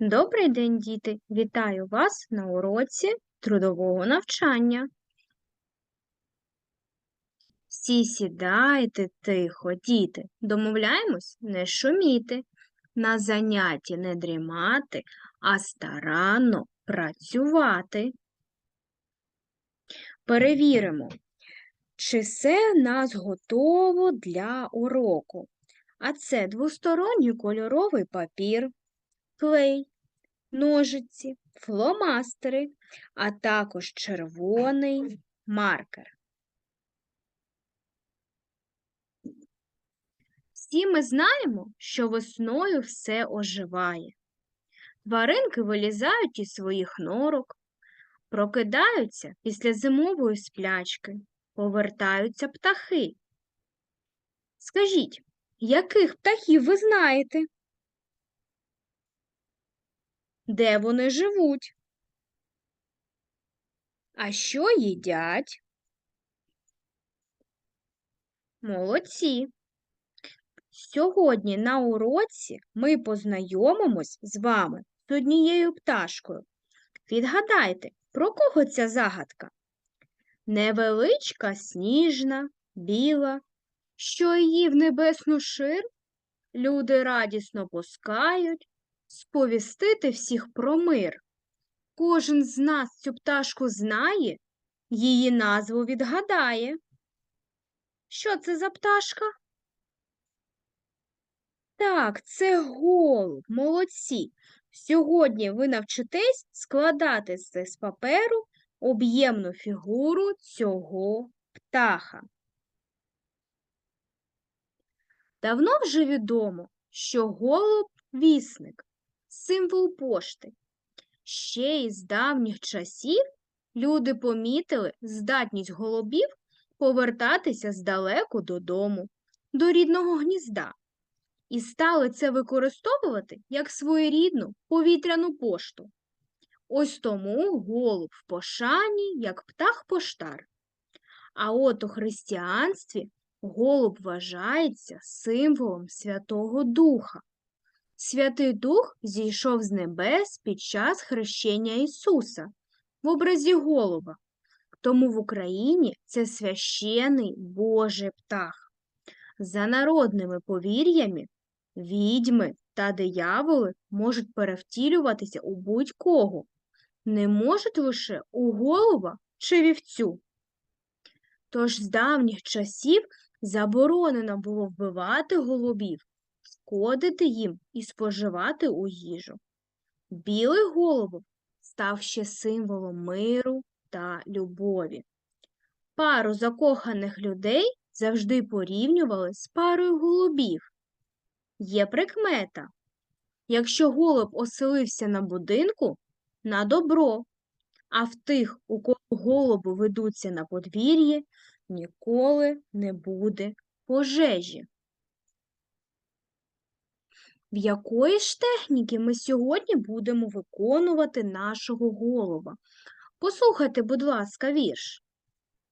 Добрий день, діти! Вітаю вас на уроці трудового навчання. Всі сідайте тихо, діти. Домовляємось не шуміти, на занятті не дрімати, а старанно працювати. Перевіримо, чи все нас готово для уроку. А це двосторонній кольоровий папір, клей, ножиці, фломастери, а також червоний маркер. Всі ми знаємо, що весною все оживає. Тваринки вилізають із своїх норок, прокидаються після зимової сплячки, повертаються птахи. Скажіть, яких птахів ви знаєте? Де вони живуть? А що їдять? Молодці. Сьогодні на уроці ми познайомимось з вами з однією пташкою. Відгадайте, про кого ця загадка? Невеличка, сніжна, біла, що її в небесну шир люди радісно пускають, сповістити всіх про мир. Кожен з нас цю пташку знає, її назву відгадає. Що це за пташка? Так, це голуб, молодці. Сьогодні ви навчитесь складати з паперу об'ємну фігуру цього птаха. Давно вже відомо, що голуб вісник, символ пошти. Ще із давніх часів люди помітили здатність голубів повертатися здалеку додому, до рідного гнізда, і стали це використовувати як своєрідну повітряну пошту. Ось тому голуб в пошані, як птах-поштар. А от у християнстві голуб вважається символом Святого Духа. Святий Дух зійшов з небес під час хрещення Ісуса в образі голуба. Тому в Україні це священий Божий птах. За народними повір'ями, відьми та дияволи можуть перевтілюватися у будь-кого, не можуть лише у голуба чи вівцю. Тож з давніх часів заборонено було вбивати голубів, шкодити їм і споживати у їжу. Білий голуб став ще символом миру та любові. Пару закоханих людей завжди порівнювали з парою голубів. Є прикмета. Якщо голуб оселився на будинку, на добро, а в тих, у кого голуби ведуться на подвір'ї, ніколи не буде пожежі. В якої ж техніки ми сьогодні будемо виконувати нашого голуба? Послухайте, будь ласка, вірш.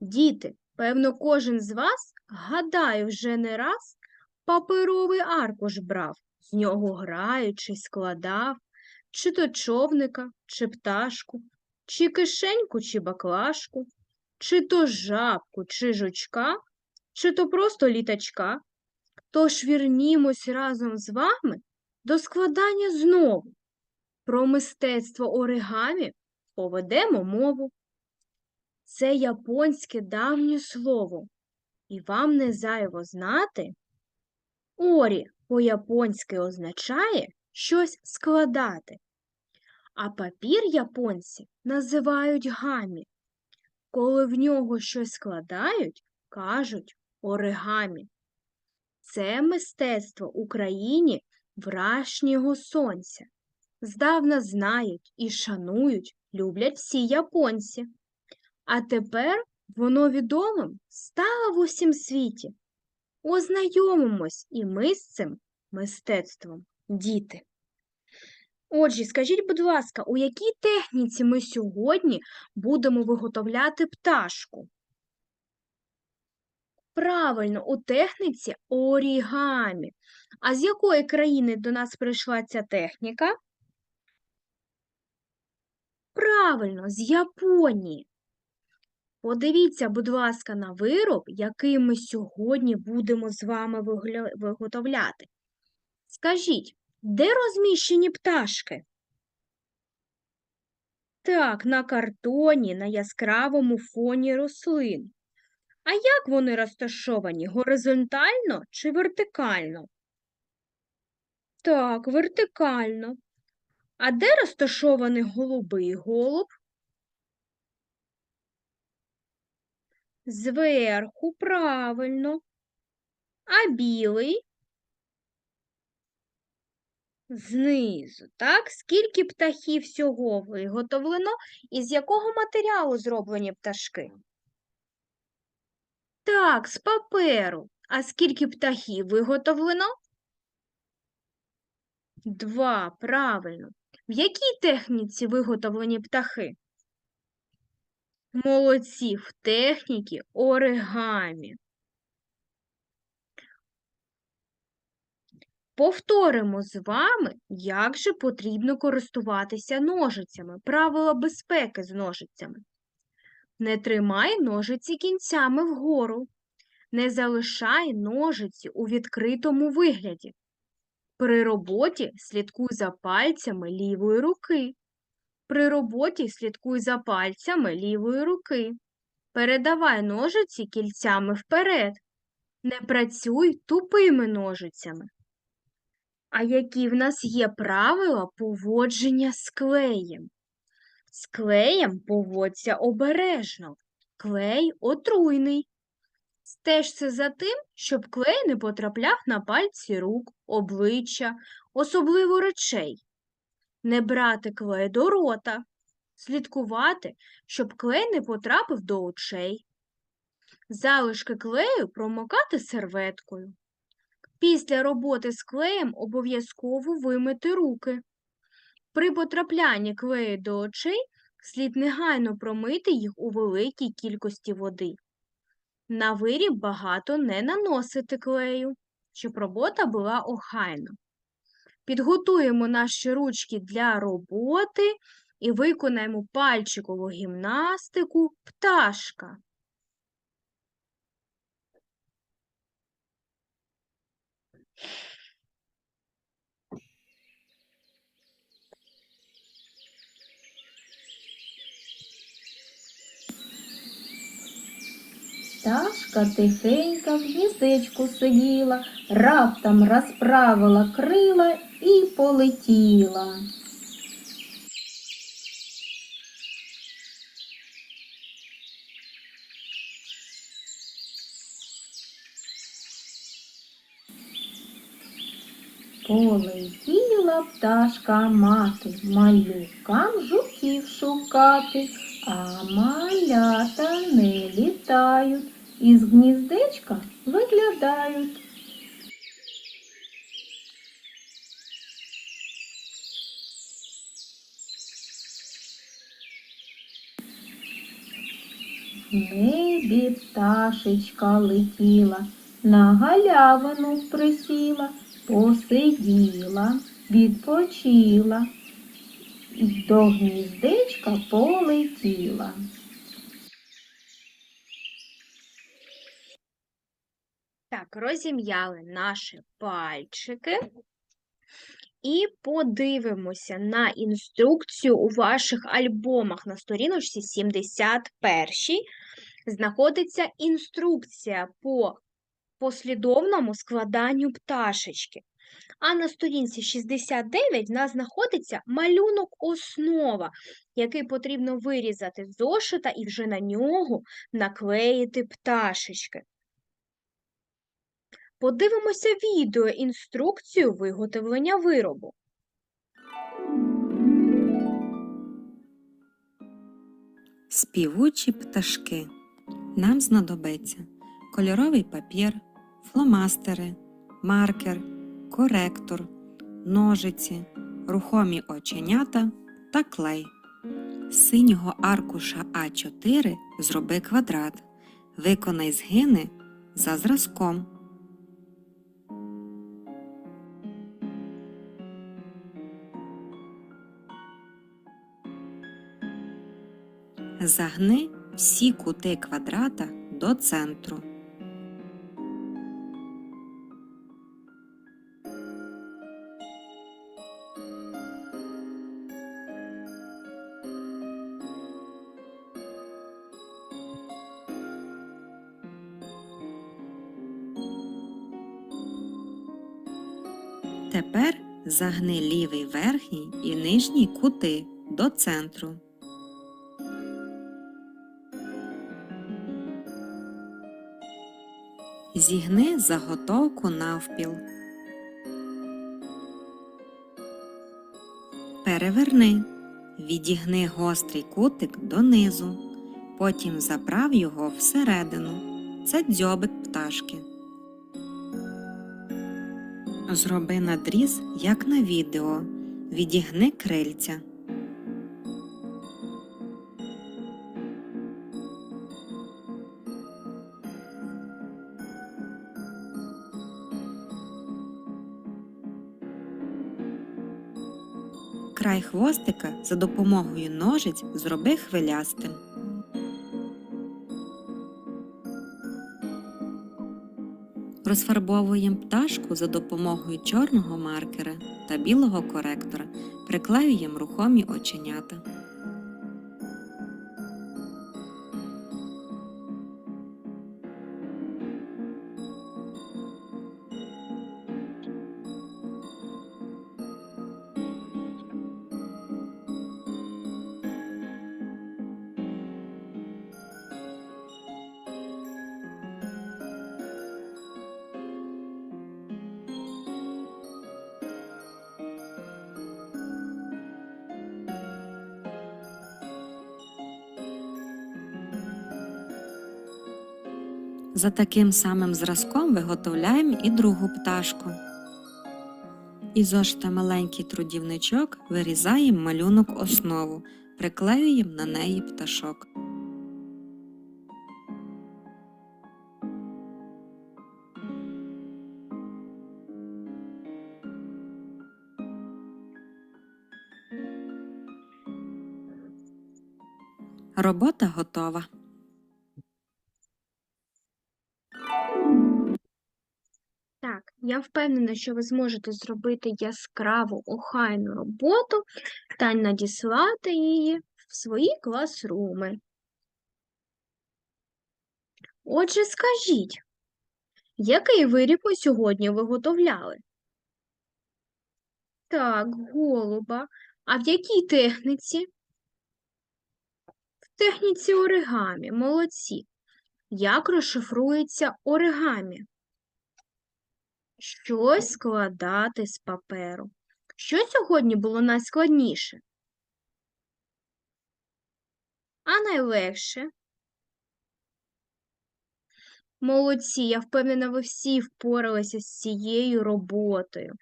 Діти, певно, кожен з вас, гадаю, вже не раз паперовий аркуш брав, з нього граючи, складав, чи то човника, чи пташку, чи кишеньку, чи баклажку, чи то жабку, чи жучка, чи то просто літачка. Тож вірнімось разом з вами до складання знову. Про мистецтво оригамі поведемо мову. Це японське давнє слово, і вам не зайво знати. Орі по-японськи означає щось складати, а папір японці називають гамі. Коли в нього щось складають, кажуть оригамі. Це мистецтво Україні врашнього сонця. Здавна знають і шанують, люблять всі японці. А тепер воно відомим стало в усім світі. Ознайомимось і ми з цим мистецтвом, діти. Отже, скажіть, будь ласка, у якій техніці ми сьогодні будемо виготовляти пташку? Правильно, у техніці орігамі. А з якої країни до нас прийшла ця техніка? Правильно, з Японії. Подивіться, будь ласка, на вироб, який ми сьогодні будемо з вами виготовляти. Скажіть, де розміщені пташки? Так, на картоні, на яскравому фоні рослин. А як вони розташовані? Горизонтально чи вертикально? Так, вертикально. А де розташований голубий голуб? Зверху, правильно. А білий? Знизу, так? Скільки птахів всього виготовлено і з якого матеріалу зроблені пташки? Так, з паперу. А скільки птахів виготовлено? Два, правильно. В якій техніці виготовлені птахи? Молодці, в техніці оригамі. Повторимо з вами, як же потрібно користуватися ножицями, правила безпеки з ножицями. Не тримай ножиці кінцями вгору. Не залишай ножиці у відкритому вигляді. При роботі слідкуй за пальцями лівої руки. При роботі слідкуй за пальцями лівої руки. Передавай ножиці кільцями вперед. Не працюй тупими ножицями. А які в нас є правила поводження з клеєм? З клеєм поводься обережно. Клей отруйний. Стежся за тим, щоб клей не потрапляв на пальці рук, обличчя, особливо речей. Не брати клей до рота. Слідкувати, щоб клей не потрапив до очей. Залишки клею промокати серветкою. Після роботи з клеєм обов'язково вимити руки. При потраплянні клею до очей слід негайно промити їх у великій кількості води. На виріб багато не наносити клею, щоб робота була охайна. Підготуємо наші ручки для роботи і виконаємо пальчикову гімнастику пташка. Пташка тихенька в гніздечку сиділа, раптом розправила крила і полетіла. Полетіла пташка мати, малюкам жуків шукати, а малята не літають, із гніздечка виглядають. В небі пташечка летіла, на галявину присіла, посиділа, відпочила, до гніздечка полетіла. Так, розім'яли наші пальчики і подивимося на інструкцію у ваших альбомах на сторіночці 71 знаходиться інструкція по послідовному складанню пташечки. А на сторінці 69 в нас знаходиться малюнок основа, який потрібно вирізати з зошита і вже на нього наклеїти пташечки. Подивимося відео інструкцію виготовлення виробу. Співучі пташки. Нам знадобиться кольоровий папір, фломастери, маркер, коректор, ножиці, рухомі оченята та клей. З синього аркуша А4 зроби квадрат. Виконай згини за зразком. Загни всі кути квадрата до центру. Тепер загни лівий верхній і нижній кути до центру. Зігни заготовку навпіл. Переверни. Відігни гострий кутик донизу. Потім заправ його всередину. Це дзьобик пташки. Зроби надріз, як на відео. Відігни крильця. Край хвостика за допомогою ножиць зроби хвилястим. Розфарбовуємо пташку за допомогою чорного маркера та білого коректора. Приклеюємо рухомі оченята. За таким самим зразком виготовляємо і другу пташку. Із зошита маленький трудівничок вирізаємо малюнок основу, приклеюємо на неї пташок. Робота готова. Я впевнена, що ви зможете зробити яскраву, охайну роботу та надіслати її в свої класруми. Отже, скажіть, який виріб ви сьогодні виготовляли? Так, голуба. А в якій техніці? В техніці оригамі. Молодці. Як розшифрується оригамі? Щось складати з паперу. Що сьогодні було найскладніше? А найлегше? Молодці, я впевнена, ви всі впоралися з цією роботою.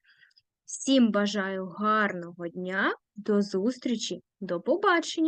Всім бажаю гарного дня, до зустрічі, до побачення!